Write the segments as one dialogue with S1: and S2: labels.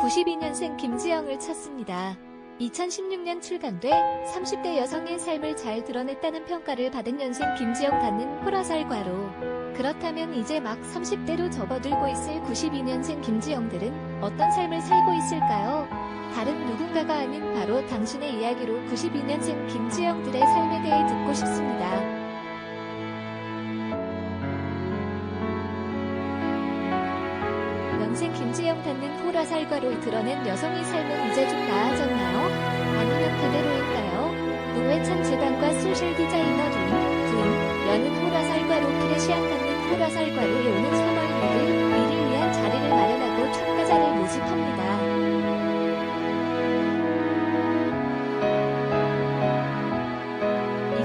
S1: 92년생 김지영을 찾습니다. 2016년 출간돼 30대 여성의 삶을 잘 드러냈다는 평가를 받은 연생 김지영 닫는 호러살과로 그렇다면 이제 막 30대로 접어들고 있을 92년생 김지영들은 어떤 삶을 살고 있을까요? 다른 누군가가 아닌 바로 당신의 이야기로 92년생 김지영들의 삶에 대해 듣고 싶습니다. 김지영 닫는 호라살과로 드러낸 여성의 삶은 이제 좀 나아졌나요? 아니면 그대로일까요? 노회찬 재단과 소셜 디자이너 두인, 두인, 여는 호라살과로 프레시안 닫는 호라살과로에 오는 3월 6일 미를 위한 자리를 마련하고 참가자를 모집합니다.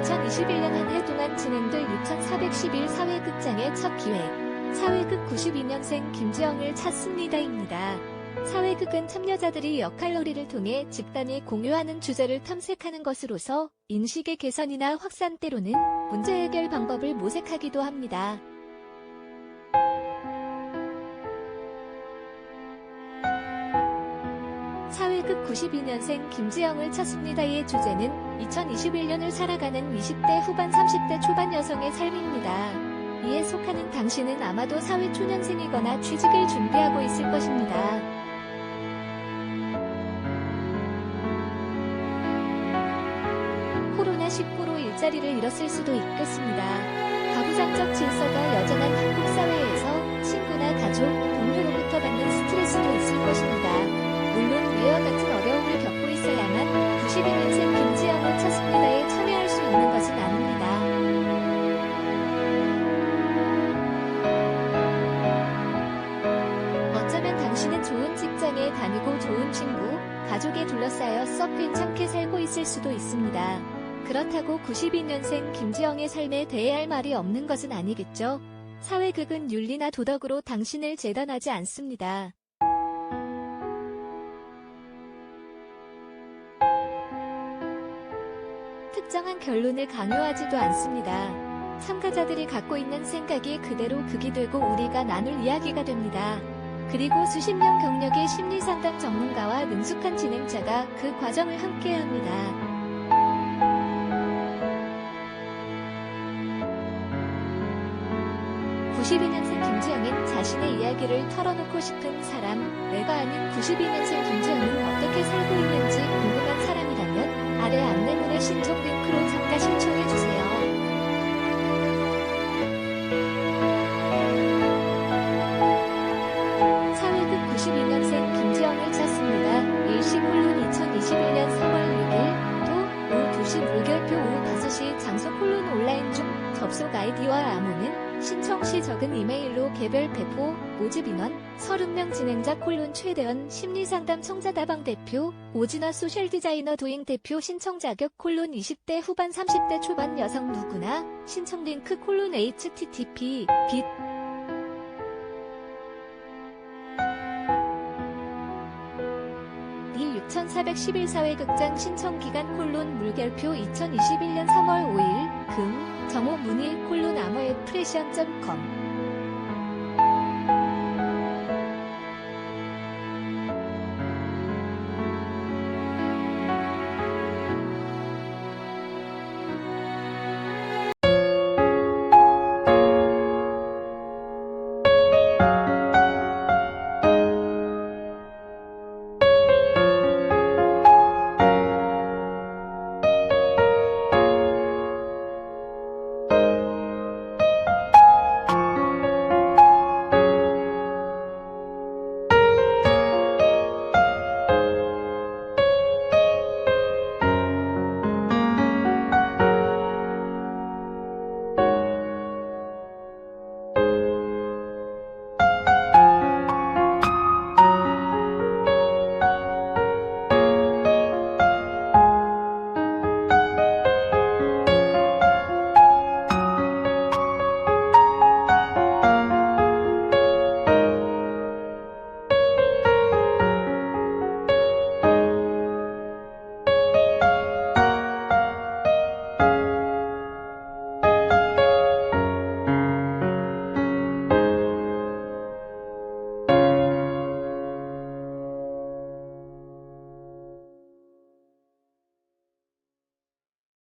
S1: 2021년 한해 동안 진행될 6411 사회극장의 첫 기획. 사회극 92년생 김지영을 찾습니다입니다. 사회극은 참여자들이 역할놀이를 통해 집단이 공유하는 주제를 탐색하는 것으로서 인식의 개선이나 확산 때로는 문제 해결 방법을 모색하기도 합니다. 사회극 92년생 김지영을 찾습니다의 주제는 2021년을 살아가는 20대 후반 30대 초반 여성의 삶입니다. 이에 속하는 당신은 아마도 사회 초년생이거나 취직을 준비하고 있을 것입니다. 코로나19로 일자리를 잃었을 수도 있겠습니다. 가부장적 질서가 여전한 한국 사회에서 친구나 가족, 동료로부터 받는 스트레스도 있을 것입니다. 다니고 좋은 친구, 가족에 둘러싸여 썩 괜찮게 살고 있을 수도 있습니다. 그렇다고 92년생 김지영의 삶에 대해 할 말이 없는 것은 아니겠죠? 사회극은 윤리나 도덕으로 당신을 재단하지 않습니다. 특정한 결론을 강요하지도 않습니다. 참가자들이 갖고 있는 생각이 그대로 극이 되고 우리가 나눌 이야기가 됩니다. 그리고 수십 년 경력의 심리상담 전문가와 능숙한 진행자가 그 과정을 함께 합니다. (92년생) 김지영은 자신의 이야기를 털어놓고 싶은 사람, 내가 아닌 (92년생) 김지영은 어떻게 살고 있는지 궁금한 사람이라면 아래 안내문의 신청 링크로 참가 신청해주세요. 이메일로 개별 배포 모집 인원 30명 진행자 콜론 최대원 심리상담 청자다방 대표 오진아 소셜 디자이너 도잉 대표 신청 자격 콜론 20대 후반 30대 초반 여성 누구나 신청 링크 콜론 http 빗이6411 사회극장 신청기간 콜론 물결표 2021년 3월 5일 금 정오 문의 콜론 암호의 프레시언.com